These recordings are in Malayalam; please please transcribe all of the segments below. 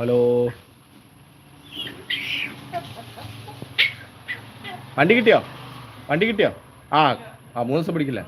ഹലോ. വണ്ടി കിട്ടിയോ? വണ്ടി കിട്ടിയോ? ആ ആ മൂന്ന് ദിവസം പിടിക്കില്ല.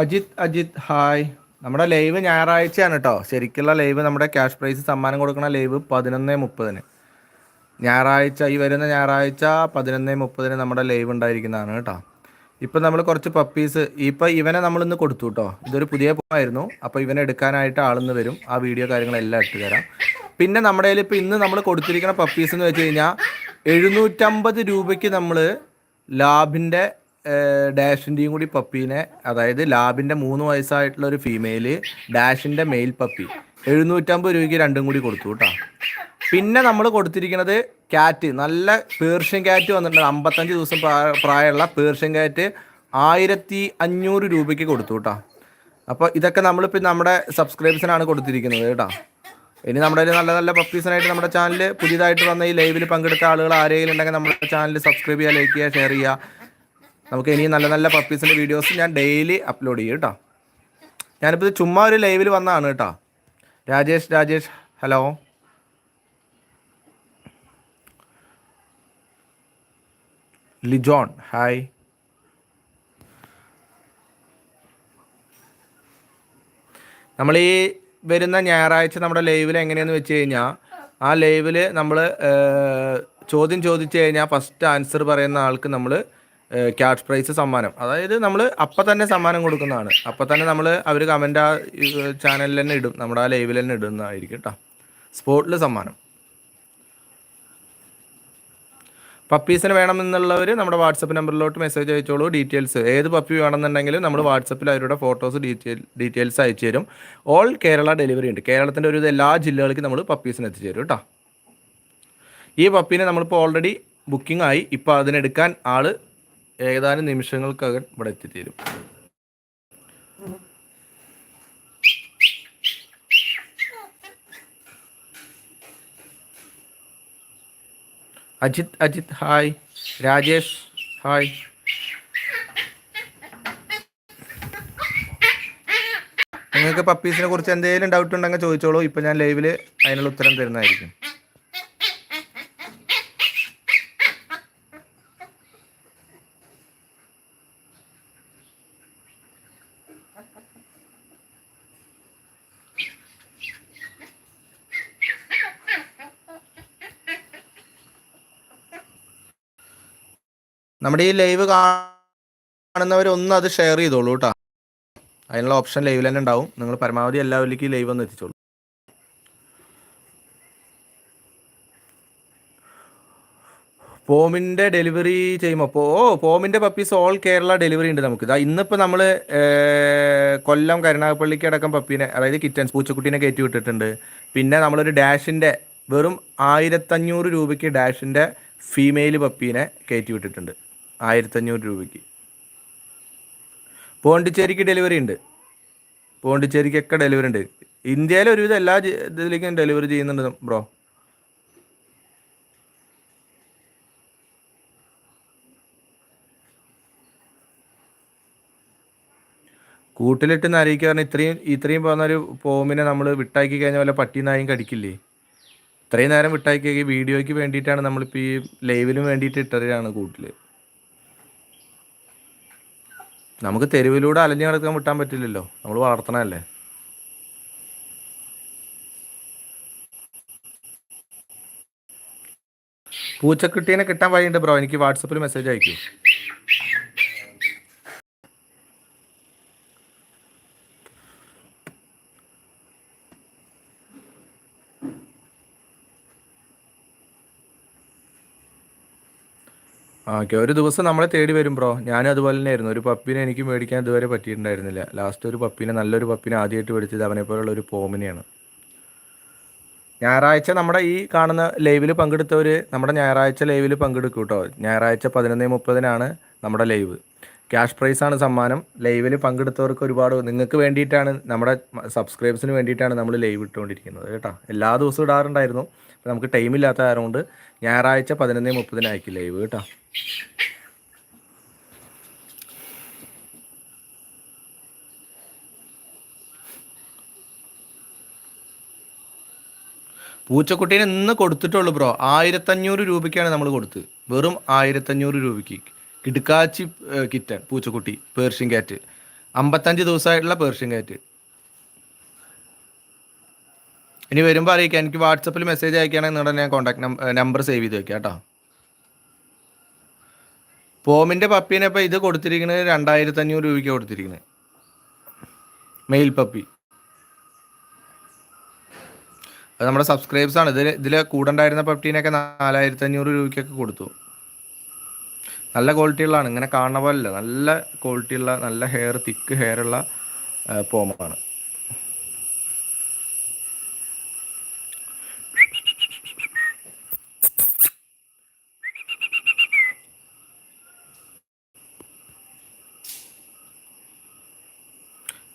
അജിത് അജിത് ഹായ്. നമ്മുടെ ലൈവ് ഞായറാഴ്ചയാണ് കേട്ടോ ശരിക്കുള്ള ലൈവ് നമ്മുടെ ക്യാഷ് പ്രൈസ് സമ്മാനം കൊടുക്കുന്ന ലൈവ് പതിനൊന്ന് മുപ്പതിന്. ഞായറാഴ്ച ഈ വരുന്ന ഞായറാഴ്ച പതിനൊന്ന് മുപ്പതിന് നമ്മുടെ ലൈവ് ഉണ്ടായിരിക്കുന്നതാണ് കേട്ടോ ഇപ്പം നമ്മൾ കുറച്ച് പപ്പീസ് ഇപ്പം ഇവനെ നമ്മളിന്ന് കൊടുത്തു കേട്ടോ ഇതൊരു പുതിയ പൂവായിരുന്നു. അപ്പോൾ ഇവനെ എടുക്കാനായിട്ട് ആളിന്ന് വരും. ആ വീഡിയോ കാര്യങ്ങളെല്ലാം ഇട്ട് തരാം. പിന്നെ നമ്മുടെ കയ്യിൽ ഇപ്പോൾ ഇന്ന് നമ്മൾ കൊടുത്തിരിക്കുന്ന പപ്പീസ് എന്ന് വെച്ച് കഴിഞ്ഞാൽ എഴുന്നൂറ്റമ്പത് രൂപയ്ക്ക് നമ്മൾ ലാബിന്റെ ഡാഷിന്റെയും കൂടി പപ്പീനെ അതായത് ലാബിന്റെ മൂന്ന് വയസ്സായിട്ടുള്ള ഒരു ഫീമെയിൽ ഡാഷിന്റെ മെയിൽ പപ്പി എഴുന്നൂറ്റമ്പത് രൂപയ്ക്ക് രണ്ടും കൂടി കൊടുത്തു കേട്ടോ പിന്നെ നമ്മൾ കൊടുത്തിരിക്കുന്നത് ക്യാറ്റ് നല്ല പേർഷ്യൻ ക്യാറ്റ് വന്നിട്ടുണ്ട്. അമ്പത്തഞ്ച് ദിവസം പ്രായമുള്ള പേർഷ്യൻ ക്യാറ്റ് ആയിരത്തി അഞ്ഞൂറ് രൂപയ്ക്ക് കൊടുത്തു കേട്ടോ അപ്പോൾ ഇതൊക്കെ നമ്മളിപ്പോൾ നമ്മുടെ സബ്സ്ക്രൈബേഴ്സിനാണ് കൊടുത്തിരിക്കുന്നത് കേട്ടോ ഇനി നമ്മുടെ നല്ല നല്ല പപ്പീസിനായിട്ട് നമ്മുടെ ചാനൽ പുതിയതായിട്ട് വന്ന ഈ ലൈവിൽ പങ്കെടുത്ത ആളുകൾ ആരെങ്കിലും ഉണ്ടെങ്കിൽ നമ്മുടെ ചാനൽ സബ്സ്ക്രൈബ് ചെയ്യുക ലൈക്ക് ചെയ്യുക ഷെയർ ചെയ്യുക. നമുക്ക് ഇനി നല്ല നല്ല പപ്പീസിന്റെ വീഡിയോസ് ഞാൻ ഡെയിലി അപ്ലോഡ് ചെയ്യും കേട്ടോ ഞാനിപ്പോൾ ഇത് ചുമ്മാ ഒരു ലൈവിൽ വന്നതാണ് കേട്ടോ രാജേഷ് രാജേഷ് ഹലോ ലിജോൺ ഹായ് നമ്മൾ ഈ വരുന്ന ഞായറാഴ്ച നമ്മുടെ ലൈവിൽ എങ്ങനെയാന്ന് വെച്ച് കഴിഞ്ഞാൽ ആ ലൈവിൽ നമ്മൾ ചോദ്യം ചോദിച്ചു കഴിഞ്ഞാൽ ഫസ്റ്റ് ആൻസർ പറയുന്ന ആൾക്ക് നമ്മൾ ക്യാഷ് പ്രൈസ് സമ്മാനം. അതായത് നമ്മൾ അപ്പം തന്നെ സമ്മാനം കൊടുക്കുന്നതാണ്. അപ്പം തന്നെ നമ്മൾ അവർ കമന്റ് ആ ചാനലിൽ തന്നെ ഇടും. നമ്മുടെ ആ ലൈവിൽ തന്നെ ഇടുന്നതായിരിക്കും കേട്ടോ സ്പോട്ടിൽ സമ്മാനം. പപ്പീസിന് വേണമെന്നുള്ളവർ നമ്മുടെ വാട്സപ്പ് നമ്പറിലോട്ട് മെസ്സേജ് അയച്ചോളൂ. ഡീറ്റെയിൽസ് ഏത് പപ്പി വേണമെന്നുണ്ടെങ്കിലും നമ്മൾ വാട്സപ്പിൽ അവരുടെ ഫോട്ടോസ് ഡീറ്റെയിൽ ഡീറ്റെയിൽസ് അയച്ചു തരും. ഓൾ കേരള ഡെലിവറി ഉണ്ട്. കേരളത്തിന്റെ ഒരു എല്ലാ ജില്ലകൾക്കും നമ്മൾ പപ്പീസിന് എത്തിച്ചു തരും കേട്ടോ ഈ പപ്പീനെ നമ്മളിപ്പോൾ ഓൾറെഡി ബുക്കിംഗ് ആയി. ഇപ്പോൾ അതിനെടുക്കാൻ ആൾ ഏതാനും നിമിഷങ്ങൾക്കകം ഇവിടെ എത്തിത്തീരും. അജിത് അജിത് ഹായ്. രാജേഷ് ഹായ്. നിങ്ങൾക്ക് പപ്പീസിനെ കുറിച്ച് എന്തെങ്കിലും ഡൗട്ട് ഉണ്ടെങ്കിൽ ചോദിച്ചോളൂ. ഇപ്പം ഞാൻ ലൈവിൽ അതിനുള്ള ഉത്തരം തരുന്നതായിരിക്കും. നമ്മുടെ ഈ ലൈവ് കാണുന്നവരൊന്നും അത് ഷെയർ ചെയ്തോളൂ കേട്ടോ. അതിനുള്ള ഓപ്ഷൻ ലൈവിൽ തന്നെ ഉണ്ടാവും. നിങ്ങൾ പരമാവധി എല്ലാവരിലേക്കും ലൈവ് ഒന്ന് എത്തിച്ചോളൂ. പോമിന്റെ ഡെലിവറി ചെയ്യുമ്പോൾ അപ്പോൾ ഓ പോമിന്റെ പപ്പീസ് ഓൾ കേരള ഡെലിവറി ഉണ്ട് നമുക്ക്. ഇതാ ഇന്നിപ്പോൾ നമ്മൾ കൊല്ലം കരുനാഗപ്പള്ളിക്ക് അടക്കം പപ്പീനെ അതായത് കിറ്റൻസ് പൂച്ചക്കുട്ടീനെ കയറ്റി വിട്ടിട്ടുണ്ട്. പിന്നെ നമ്മളൊരു ഡാഷിന്റെ വെറും ആയിരത്തഞ്ഞൂറ് രൂപയ്ക്ക് ഡാഷിന്റെ ഫീമെയിൽ പപ്പീനെ കയറ്റി വിട്ടിട്ടുണ്ട്. ആയിരത്തഞ്ഞൂറ് രൂപയ്ക്ക്. പോണ്ടിച്ചേരിക്ക് ഡെലിവറി ഉണ്ട്. പോണ്ടിച്ചേരിക്കൊക്കെ ഡെലിവറി ഉണ്ട്. ഇന്ത്യയിലെ ഒരുവിധം എല്ലാ ഇതിലേക്കും ഡെലിവറി ചെയ്യുന്നുണ്ട് ബ്രോ കൂട്ടിലിട്ട് നരയിക്കുക പറഞ്ഞാൽ ഇത്രയും ഇത്രയും പോകുന്ന ഒരു പോമിനെ നമ്മൾ വിട്ടാക്കി കഴിഞ്ഞാൽ വല്ല പട്ടി നായും കടിക്കില്ലേ? ഇത്രയും നേരം വിട്ടാക്കി വീഡിയോയ്ക്ക് വേണ്ടിയിട്ടാണ് നമ്മളിപ്പോൾ ഈ ലൈവിനും വേണ്ടിയിട്ട് ഇട്ടതാണ് കൂട്ടിൽ നമുക്ക് തെരുവിലൂടെ അലഞ്ഞു കിടക്കാൻ വിട്ടാൻ പറ്റില്ലല്ലോ. നമ്മൾ വളർത്തണല്ലേ പൂച്ചക്കുട്ടീനെ കിട്ടാൻ വഴിയുണ്ട് ബ്രോ. എനിക്ക് വാട്സപ്പിൽ മെസ്സേജ് അയക്കൂ ആ ഓക്കെ ഒരു ദിവസം നമ്മളെ തേടി വരും ബ്രോ. ഞാനും അതുപോലെ തന്നെയായിരുന്നു. ഒരു പപ്പിനെ എനിക്ക് മേടിക്കാൻ ഇതുവരെ പറ്റിയിട്ടുണ്ടായിരുന്നില്ല. ലാസ്റ്റ് ഒരു പപ്പിനെ നല്ലൊരു പപ്പിനെ ആദ്യമായിട്ട് മേടിച്ചത് അവനെ പോലുള്ള ഒരു പോമിനെയാണ്. ഞായറാഴ്ച നമ്മുടെ ഈ കാണുന്ന ലൈവിൽ പങ്കെടുത്തവർ നമ്മുടെ ഞായറാഴ്ച ലൈവിൽ പങ്കെടുക്കും കേട്ടോ. ഞായറാഴ്ച പതിനൊന്ന് മുപ്പതിനാണ് നമ്മുടെ ലൈവ് ക്യാഷ് പ്രൈസാണ് സമ്മാനം. ലൈവിൽ പങ്കെടുത്തവർക്ക് ഒരുപാട് നിങ്ങൾക്ക് വേണ്ടിയിട്ടാണ് നമ്മുടെ സബ്സ്ക്രൈബേഴ്സിന് വേണ്ടിയിട്ടാണ് നമ്മൾ ലൈവ് ഇട്ടുകൊണ്ടിരിക്കുന്നത് കേട്ടോ. എല്ലാ ദിവസവും ഇടാറുണ്ടായിരുന്നു. നമുക്ക് ടൈമില്ലാത്ത കാരണം കൊണ്ട് ഞായറാഴ്ച പതിനൊന്ന് മുപ്പതിനായിരിക്കും ലൈവ് കേട്ടോ. പൂച്ചക്കുട്ടീനെ ഇന്ന് കൊടുത്തിട്ടുള്ളൂ ബ്രോ. ആയിരത്തഞ്ഞൂറ് രൂപയ്ക്കാണ് നമ്മൾ കൊടുത്തത് വെറും ആയിരത്തഞ്ഞൂറ് രൂപയ്ക്ക്. കിടുക്കാച്ചി കിറ്റൻ പൂച്ചക്കുട്ടി പേർഷ്യൻ കാറ്റ് അമ്പത്തഞ്ച് ദിവസമായിട്ടുള്ള പേർഷ്യൻ കാറ്റ് ഇനി വരുമ്പോൾ അറിയിക്കാം. എനിക്ക് വാട്സപ്പിൽ മെസ്സേജ് അയക്കുകയാണെങ്കിൽ നിങ്ങളുടെ ഞാൻ കോൺടാക്ട് നമ്പർ സേവ് ചെയ്ത് വെക്കാം കേട്ടോ. പോമിന്റെ പപ്പീനെ ഇപ്പം ഇത് കൊടുത്തിരിക്കുന്നത് രണ്ടായിരത്തി അഞ്ഞൂറ് രൂപയ്ക്ക് കൊടുത്തിരിക്കുന്നത് മെയിൽ പപ്പി. അത് നമ്മുടെ സബ്സ്ക്രൈബ്സ് ആണ്. ഇതിൽ ഇതിൽ കൂടണ്ടായിരുന്ന പപ്പീനെയൊക്കെ നാലായിരത്തി അഞ്ഞൂറ് രൂപയ്ക്കൊക്കെ കൊടുത്തു. നല്ല ക്വാളിറ്റി ഉള്ളതാണ്. ഇങ്ങനെ കാണുന്ന പോലല്ല നല്ല ക്വാളിറ്റി ഉള്ള നല്ല ഹെയർ തിക്ക് ഹെയർ ഉള്ള പോമാണ്.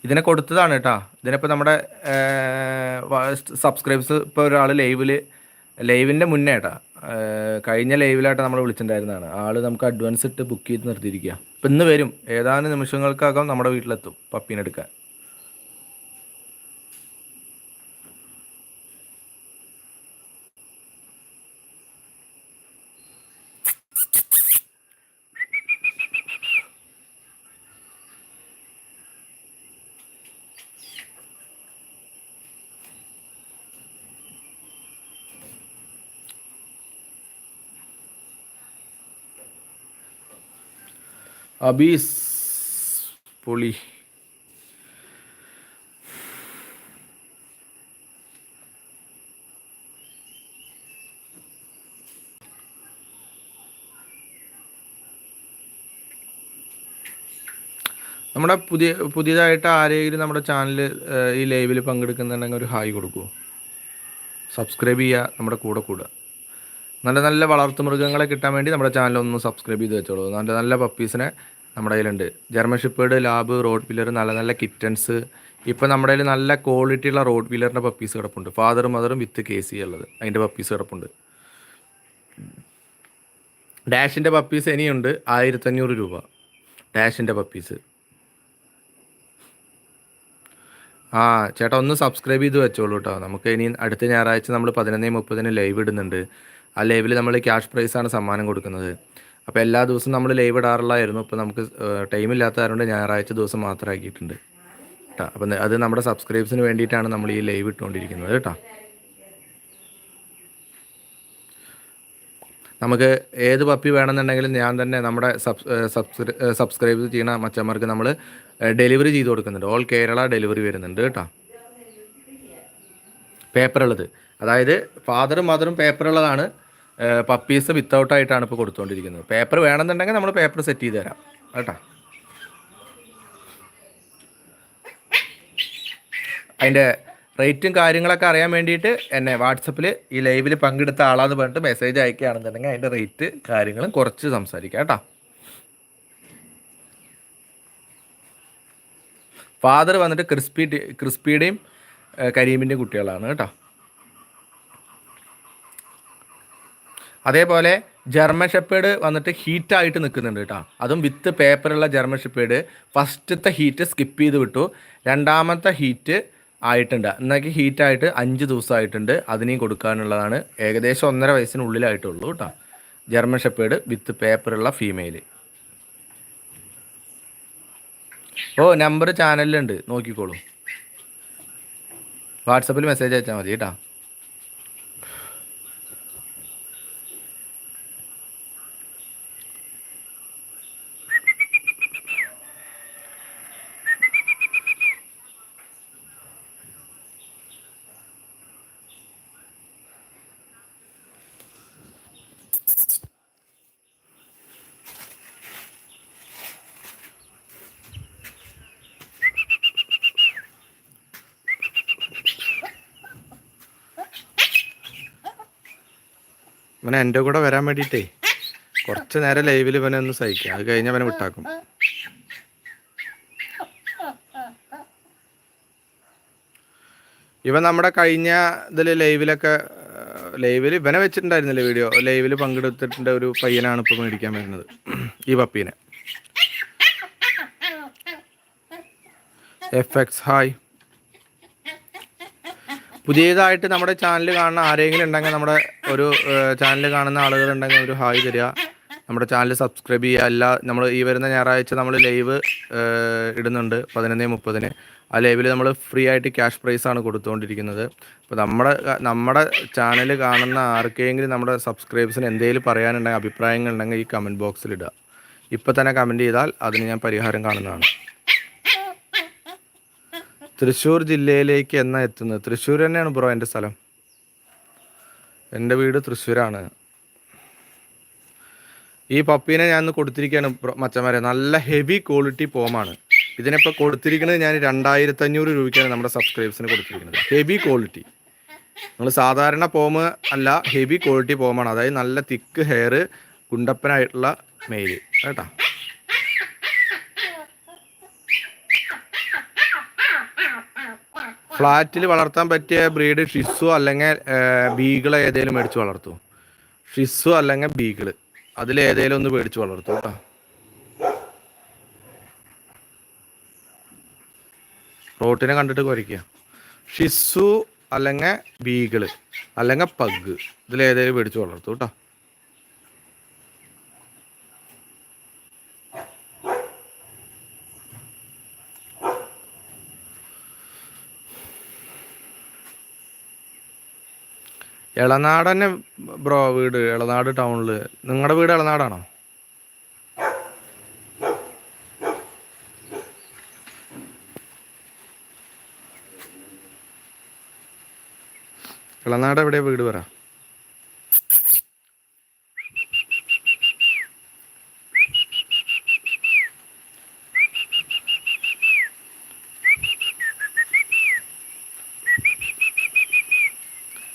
ഇതിനെ കൊടുത്തതാണ് കേട്ടോ. ഇതിനിപ്പോൾ നമ്മുടെ സബ്സ്ക്രൈബ്സ് ഇപ്പോൾ ഒരാൾ ലൈവിൽ ലൈവിന്റെ മുന്നേ കേട്ടാ. കഴിഞ്ഞ ലൈവിലായിട്ട് നമ്മൾ വിളിച്ചിട്ടുണ്ടായിരുന്നതാണ്. ആൾ നമുക്ക് അഡ്വാൻസ് ഇട്ട് ബുക്ക് ചെയ്ത് നിർത്തിയിരിക്കുക ഇപ്പം ഇന്ന് വരും. ഏതാനും നിമിഷങ്ങൾക്കകം നമ്മുടെ വീട്ടിലെത്തും പപ്പീനെടുക്കാൻ അബീസ് പൊളി നമ്മുടെ പുതിയ പുതിയതായിട്ട് ആരെങ്കിലും നമ്മുടെ ചാനൽ ഈ ലൈവിൽ പങ്കെടുക്കുന്നുണ്ടെങ്കിൽ ഒരു ഹായ് കൊടുക്കൂ. സബ്സ്ക്രൈബ് ചെയ്യുക നമ്മുടെ കൂടെ കൂടുക. നല്ല നല്ല വളർത്തു മൃഗങ്ങളെ കിട്ടാൻ വേണ്ടി നമ്മുടെ ചാനൽ ഒന്ന് സബ്സ്ക്രൈബ് ചെയ്ത് വെച്ചോളൂ. നല്ല നല്ല പപ്പീസിനെ നമ്മുടെ കയ്യിലുണ്ട്. ജർമ്മൻ ഷിപ്പേർഡ് ലാബ് റോഡ് പില്ലർ നല്ല നല്ല കിറ്റൻസ് ഇപ്പോൾ നമ്മുടെ കയ്യിൽ നല്ല ക്വാളിറ്റി ഉള്ള റോഡ് പില്ലറിന്റെ പപ്പീസ് കിടപ്പുണ്ട്. ഫാദറും മദറും വിത്ത് കെ സി ഉള്ളത് അതിന്റെ പപ്പീസ് കിടപ്പുണ്ട്. ഡാഷിന്റെ പപ്പീസ് ഇനിയുണ്ട് ആയിരത്തഞ്ഞൂറ് രൂപ. ഡാഷിന്റെ പപ്പീസ് ആ ചേട്ടാ ഒന്ന് സബ്സ്ക്രൈബ് ചെയ്ത് വെച്ചോളൂ കേട്ടോ നമുക്ക് ഇനി അടുത്ത ഞായറാഴ്ച നമ്മൾ പതിനൊന്നേ മുപ്പതിന് ലൈവ് ഇടുന്നുണ്ട്. ആ ലൈവിൽ നമ്മൾ ക്യാഷ് പ്രൈസാണ് സമ്മാനം കൊടുക്കുന്നത്. അപ്പോൾ എല്ലാ ദിവസവും നമ്മൾ ലൈവ് ഇടാറുള്ളായിരുന്നു ഇപ്പോൾ നമുക്ക് ടൈം ഇല്ലാത്തതുകൊണ്ട് ഞായറാഴ്ച ദിവസം മാത്രം ആക്കിയിട്ടുണ്ട്. കേട്ടോ അപ്പം അത് നമ്മുടെ സബ്സ്ക്രൈബ്സിന് വേണ്ടിയിട്ടാണ് നമ്മൾ ഈ ലൈവ് ഇട്ടുകൊണ്ടിരിക്കുന്നത് കേട്ടോ. നമുക്ക് ഏത് പപ്പി വേണമെന്നുണ്ടെങ്കിലും ഞാൻ തന്നെ നമ്മുടെ സബ് സബ്സ്ക്രൈബ് ചെയ്യുന്ന മച്ചന്മാർക്ക് നമ്മൾ ഡെലിവറി ചെയ്ത് കൊടുക്കുന്നുണ്ട്. ഓൾ കേരള ഡെലിവറി വരുന്നുണ്ട് കേട്ടോ. പേപ്പറുള്ളത്. അതായത് ഫാദറും മദറും പേപ്പറുള്ളതാണ് പപ്പീസ് വിത്തൗട്ട് ആയിട്ടാണ് ഇപ്പോൾ കൊടുത്തുകൊണ്ടിരിക്കുന്നത് പേപ്പർ വേണമെന്നുണ്ടെങ്കിൽ നമ്മൾ പേപ്പർ സെറ്റ് ചെയ്ത് തരാം. കേട്ടോ? അതിന്റെ റേറ്റും കാര്യങ്ങളൊക്കെ അറിയാൻ വേണ്ടിയിട്ട് എന്നെ വാട്സപ്പിൽ ഈ ലൈവിൽ പങ്കെടുത്ത ആളാന്ന് പറഞ്ഞിട്ട് മെസ്സേജ് അയക്കുകയാണെന്നുണ്ടെങ്കിൽ അതിന്റെ റേറ്റ് കാര്യങ്ങളും കുറച്ച് സംസാരിക്കാം. കേട്ടോ? ഫാദർ വന്നിട്ട് ക്രിസ്പി ക്രിസ്പിയുടെയും കരീമിന്റെയും കുട്ടികളാണ്. കേട്ടോ? അതേപോലെ ജർമ്മൻ ഷെപ്പേഡ് വന്നിട്ട് ഹീറ്റായിട്ട് നിൽക്കുന്നുണ്ട് കേട്ടോ. അതും വിത്ത് പേപ്പറുള്ള ജർമ്മൻ ഷെപ്പേഡ് ഫസ്റ്റത്തെ ഹീറ്റ് സ്കിപ്പ് ചെയ്ത് വിട്ടു. രണ്ടാമത്തെ ഹീറ്റ് ആയിട്ടുണ്ട്. എന്നൊക്കെ ഹീറ്റായിട്ട് അഞ്ച് ദിവസമായിട്ടുണ്ട്. അതിനെയും കൊടുക്കാനുള്ളതാണ്. ഏകദേശം ഒന്നര വയസ്സിനുള്ളിലായിട്ടുള്ളൂ കേട്ടോ. ജർമ്മൻ ഷെപ്പേഡ് വിത്ത് പേപ്പറുള്ള ഫീമെയിൽ ഓ നമ്പർ ചാനലിലുണ്ട് നോക്കിക്കോളൂ. വാട്സപ്പിൽ മെസ്സേജ് അയച്ചാൽ മതി കേട്ടോ. ഇവനെ എന്റെ കൂടെ വരാൻ വേണ്ടിയിട്ടേ. കുറച്ച് നേരം ലൈവിൽ ഇവനെ ഒന്ന് സഹിക്കാം. അത് കഴിഞ്ഞ് അവനെ വിട്ടാക്കും. ഇവൻ നമ്മുടെ കഴിഞ്ഞ ഇതിൽ ലൈവിലൊക്കെ ലൈവിൽ ഇവനെ വെച്ചിട്ടുണ്ടായിരുന്നില്ല വീഡിയോ ലൈവിൽ പങ്കെടുത്തിട്ടുണ്ട് ഒരു പയ്യനാണ് ഇപ്പോൾ മേടിക്കാൻ വരുന്നത്. ഈ പപ്പീനെ. എഫ് എക്സ് ഹായ് പുതിയതായിട്ട് നമ്മുടെ ചാനൽ കാണുന്ന ആരെങ്കിലും ഉണ്ടെങ്കിൽ നമ്മുടെ ഒരു ചാനൽ കാണുന്ന ആളുകൾ ഉണ്ടെങ്കിൽ ഒരു ഹായ് തരിക. നമ്മുടെ ചാനൽ സബ്സ്ക്രൈബ് ചെയ്യുക. എല്ലാ നമ്മൾ ഈ വരുന്ന ഞായറാഴ്ച നമ്മൾ ലൈവ് ഇടുന്നുണ്ട് പതിനൊന്ന് മുപ്പതിന്. ആ ലൈവിൽ നമ്മൾ ഫ്രീ ആയിട്ട് ക്യാഷ് പ്രൈസ് ആണ് കൊടുത്തുകൊണ്ടിരിക്കുന്നത്. അപ്പോൾ നമ്മുടെ നമ്മുടെ ചാനൽ കാണുന്ന ആർക്കെങ്കിലും നമ്മുടെ സബ്സ്ക്രൈബേഴ്സിന് എന്തെങ്കിലും പറയാനുണ്ടെങ്കിൽ അഭിപ്രായങ്ങൾ ഉണ്ടെങ്കിൽ ഈ കമന്റ് ബോക്സിൽ ഇടുക. ഇപ്പോൾ തന്നെ കമന്റ് ചെയ്താൽ അതിന് ഞാൻ പരിഹാരം കാണുന്നതാണ്. തൃശ്ശൂർ ജില്ലയിലേക്ക് എന്നാ എത്തുന്നത്? തൃശ്ശൂർ തന്നെയാണ് ബ്രോ എന്റെ സ്ഥലം. എന്റെ വീട് തൃശ്ശൂരാണ്. ഈ പപ്പീനെ ഞാൻ ഇന്ന് കൊടുത്തിരിക്കുകയാണ് മച്ചന്മാരെ. നല്ല ഹെവി ക്വാളിറ്റി പോമാണ് ഇതിനിപ്പോൾ കൊടുത്തിരിക്കുന്നത് ഞാൻ രണ്ടായിരത്തി അഞ്ഞൂറ് രൂപയ്ക്കാണ് നമ്മുടെ സബ്സ്ക്രൈബേഴ്സിന് കൊടുത്തിരിക്കുന്നത്. ഹെവി ക്വാളിറ്റി നിങ്ങൾ സാധാരണ പോമ് അല്ല ഹെവി ക്വാളിറ്റി പോമാണ് അതായത് നല്ല തിക്ക് ഹെയർ ഗുണ്ടപ്പനായിട്ടുള്ള മെയിൽ കേട്ടോ? ഫ്ലാറ്റിൽ വളർത്താൻ പറ്റിയ ബ്രീഡ് ഷിസു അല്ലെങ്കിൽ ബീഗിൾ ഏതെങ്കിലും മേടിച്ച് വളർത്തു. ഷിസു അല്ലെങ്കിൽ ബീഗിൾ. അതിൽ ഏതെങ്കിലും ഒന്ന് മേടിച്ച് വളർത്തു കേട്ടോ. റോട്ടിനെ കണ്ടിട്ട് കുരയ്ക്കുക ഷിസു അല്ലെങ്കിൽ ബീഗിൾ അല്ലെങ്കിൽ പഗ്. ഇതിൽ ഏതെങ്കിലും മേടിച്ച് വളർത്തു കേട്ടോ. ഇളനാട് തന്നെ ബ്രോ വീട് ഇളനാട് ടൗണിൽ. നിങ്ങളുടെ വീട് ഇളനാടാണോ ഇളനാട് എവിടെയാ വീട് പറ.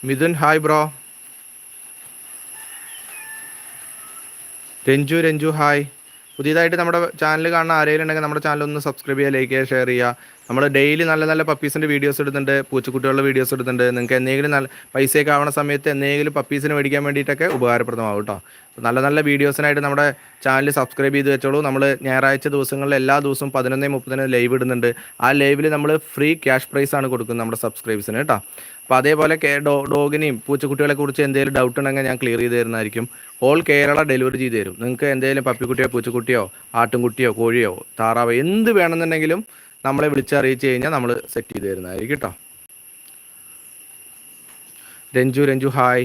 Mithun hi bro. Ranju Ranju hi. പുതിയതായിട്ട് നമ്മുടെ ചാനൽ കാണുന്ന ആരെങ്കിലും ഉണ്ടെങ്കിൽ നമ്മുടെ ചാനൽ ഒന്ന് സബ്സ്ക്രൈബ് ചെയ്യുക ലൈക്ക് ചെയ്യുക ഷെയർ ചെയ്യുക. നമ്മൾ ഡെയിലി നല്ല നല്ല പപ്പീസിന്റെ വീഡിയോസ് ഇടുന്നുണ്ട് പൂച്ചക്കുട്ടികളുടെ വീഡിയോസ് ഇടുന്നുണ്ട്. നിങ്ങൾക്ക് എന്തെങ്കിലും നല്ല പൈസയൊക്കെ ആവുന്ന സമയത്ത് എന്തെങ്കിലും പപ്പീസിന് മേടിക്കാൻ വേണ്ടിയിട്ടൊക്കെ ഉപകാരപ്രദമാവും കേട്ടോ നല്ല നല്ല വീഡിയോസിനായിട്ട് നമ്മുടെ ചാനൽ സബ്സ്ക്രൈബ് ചെയ്ത് വെച്ചോളൂ. നമ്മൾ ഞായറാഴ്ച ദിവസങ്ങളിൽ എല്ലാ ദിവസവും പതിനൊന്നേ മുപ്പതിന് ലൈവ് ഇടുന്നുണ്ട്. ആ ലൈവിൽ നമ്മൾ ഫ്രീ ക്യാഷ് പ്രൈസ് ആണ് കൊടുക്കുന്നത് നമ്മുടെ സബ്സ്ക്രൈബേഴ്സിന് കേട്ടോ അപ്പോൾ അതേപോലെ ഡോ ഡോഗിനെയും പൂച്ചക്കുട്ടികളെ കുറിച്ച് എന്തെങ്കിലും ഡൗട്ട് ഉണ്ടെങ്കിൽ ഞാൻ ക്ലിയർ ചെയ്ത് തരുന്നതായിരിക്കും. ഓൾ കേരള ഡെലിവറി ചെയ്ത് തരും. നിങ്ങൾക്ക് എന്തെങ്കിലും പപ്പിക്കുട്ടിയോ പൂച്ചക്കുട്ടിയോ ആട്ടുംകുട്ടിയോ കോഴിയോ താറാവോ എന്ത് വേണമെന്നുണ്ടെങ്കിലും നമ്മളെ വിളിച്ചറിയിച്ച് കഴിഞ്ഞാൽ നമ്മൾ സെറ്റ് ചെയ്ത് തരുന്നതായിരിക്കും കേട്ടോ Ranju Ranju hi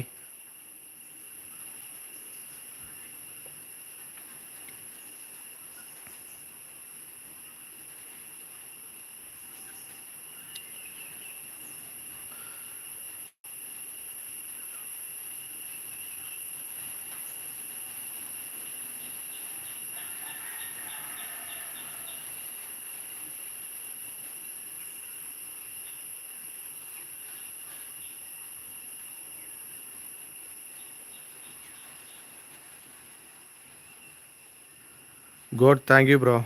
god thank you bro.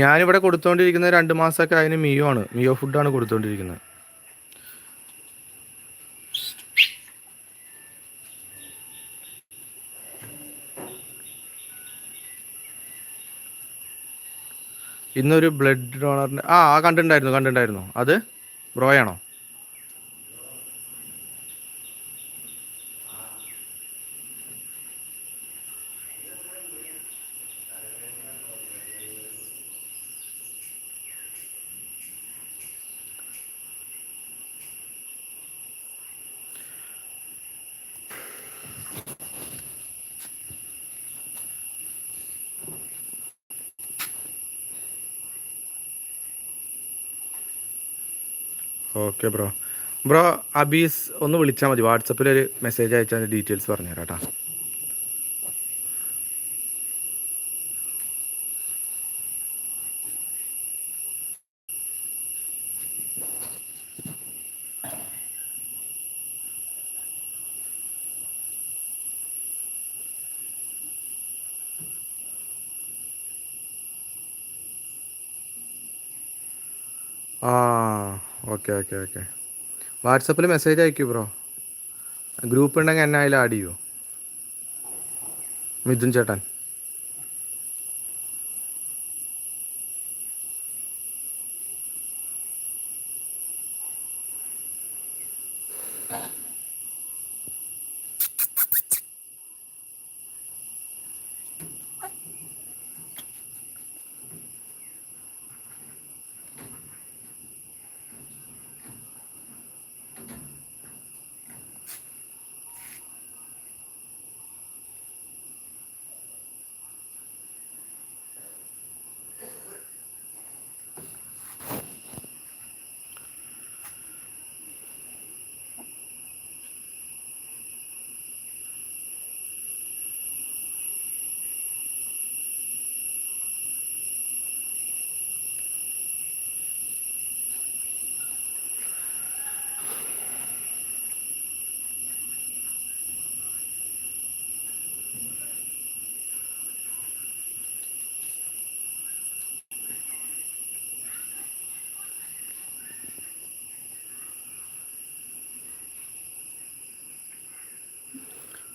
ഞാനിവിടെ കൊടുത്തുകൊണ്ടിരിക്കുന്നത് രണ്ട് മാസമൊക്കെ അതിന് മിയോ ആണ് മിയോ ഫുഡാണ് കൊടുത്തോണ്ടിരിക്കുന്നത്. ഇന്നൊരു ബ്ലഡ് ഡോണറിന് ആ ആ കണ്ടിട്ടുണ്ടായിരുന്നു കണ്ടിട്ടുണ്ടായിരുന്നു. അത് ബ്രോയാണോ? ഓക്കെ ബ്രോ ബ്രോ അബീസ് ഒന്ന് വിളിച്ചാൽ മതി. വാട്സപ്പിൽ ഒരു മെസ്സേജ് അയച്ചാൽ ഡീറ്റെയിൽസ് പറഞ്ഞു തരാം കേട്ടോ. ആ. ഓക്കെ ഓക്കെ ഓക്കെ വാട്സപ്പിൽ മെസ്സേജ് അയക്കൂ ബ്രോ ഗ്രൂപ്പ് ഉണ്ടെങ്കിൽ എന്നെ അതിൽ ആഡ് ചെയ്യുമോ മിഥുൻ ചേട്ടൻ.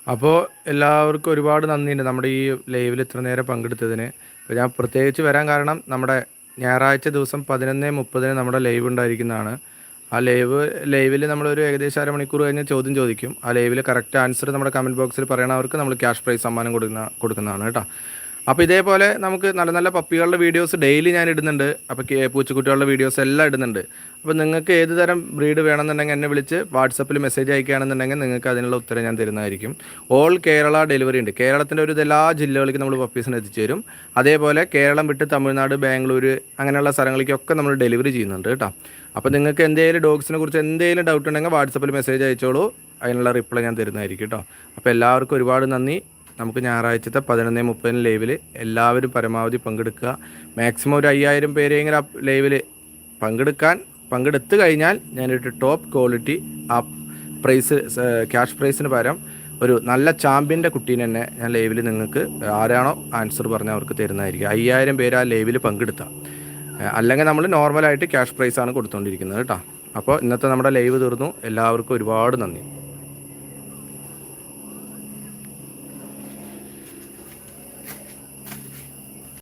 അപ്പോൾ എല്ലാവർക്കും ഒരുപാട് നന്ദിയുണ്ട് നമ്മുടെ ഈ ലൈവിൽ ഇത്ര നേരം പങ്കെടുത്തതിന്. അപ്പോൾ ഞാൻ പ്രത്യേകിച്ച് വരാൻ കാരണം നമ്മുടെ ഞായറാഴ്ച ദിവസം പതിനൊന്ന് മുപ്പതിന് നമ്മുടെ ലൈവ് ഉണ്ടായിരിക്കുന്നതാണ്. ആ ലൈവ് ലൈവിൽ നമ്മളൊരു ഏകദേശം അരമണിക്കൂർ കഴിഞ്ഞ് ചോദ്യം ചോദിക്കും. ആ ലൈവിൽ കറക്റ്റ് ആൻസർ നമ്മുടെ കമന്റ് ബോക്സിൽ പറയണവർക്ക് നമ്മൾ ക്യാഷ് പ്രൈസ് സമ്മാനം കൊടുക്കുന്ന കൊടുക്കുന്നതാണ് കേട്ടോ. അപ്പോൾ ഇതേപോലെ നമുക്ക് നല്ല നല്ല പപ്പികളുടെ വീഡിയോസ് ഡെയിലി ഞാൻ ഇടുന്നുണ്ട്. അപ്പോൾ പൂച്ചക്കുട്ടികളുടെ വീഡിയോസ് എല്ലാം ഇടുന്നുണ്ട്. അപ്പോൾ നിങ്ങൾക്ക് ഏത് തരം ബ്രീഡ് വേണമെന്നുണ്ടെങ്കിൽ എന്നെ വിളിച്ച് വാട്സപ്പിൽ മെസ്സേജ് അയക്കുകയാണെന്നുണ്ടെങ്കിൽ നിങ്ങൾക്ക് അതിനുള്ള ഉത്തരം ഞാൻ തരുന്നതായിരിക്കും. ഓൾ കേരള ഡെലിവറി ഉണ്ട്. കേരളത്തിന്റെ ഒരു എല്ലാ ജില്ലകളിലേക്കും നമ്മൾ പപ്പീസിന് എത്തിച്ചു തരും. അതേപോലെ കേരളം വിട്ട് തമിഴ്നാട് ബാംഗ്ലൂർ അങ്ങനെയുള്ള സ്ഥലങ്ങളിലേക്കൊക്കെ നമ്മൾ ഡെലിവറി ചെയ്യുന്നുണ്ട് കേട്ടോ. അപ്പോൾ നിങ്ങൾക്ക് എന്തെങ്കിലും ഡോഗ്സിനെ കുറിച്ച് എന്തെങ്കിലും ഡൗട്ട് ഉണ്ടെങ്കിൽ വാട്സപ്പിൽ മെസ്സേജ് അയച്ചോളൂ. അതിനുള്ള റിപ്ലൈ ഞാൻ തരുന്നതായിരിക്കും കേട്ടോ. അപ്പോൾ എല്ലാവർക്കും ഒരുപാട് നന്ദി. നമുക്ക് ഞായറാഴ്ചത്തെ പതിനൊന്ന് മുപ്പതിന് ലൈവിൽ എല്ലാവരും പരമാവധി പങ്കെടുക്കുക. മാക്സിമം ഒരു അയ്യായിരം പേരെങ്കിലും ആ ലൈവിൽ പങ്കെടുക്കാൻ പങ്കെടുത്ത് കഴിഞ്ഞാൽ ഞാനൊരു ടോപ്പ് ക്വാളിറ്റി ആ പ്രൈസ് ക്യാഷ് പ്രൈസിന് പകരം ഒരു നല്ല ചാമ്പ്യന്റെ കുട്ടീനെ തന്നെ ഞാൻ ലൈവിൽ നിങ്ങൾക്ക് ആരാണോ ആൻസർ പറഞ്ഞാൽ അവർക്ക് തരുന്നതായിരിക്കും. അയ്യായിരം പേര് ആ ലൈവിൽ പങ്കെടുത്താൽ അല്ലെങ്കിൽ നമ്മൾ നോർമലായിട്ട് ക്യാഷ് പ്രൈസാണ് കൊടുത്തുകൊണ്ടിരിക്കുന്നത് കേട്ടോ. അപ്പോൾ ഇന്നത്തെ നമ്മുടെ ലൈവ് തീർന്നു. എല്ലാവർക്കും ഒരുപാട് നന്ദി.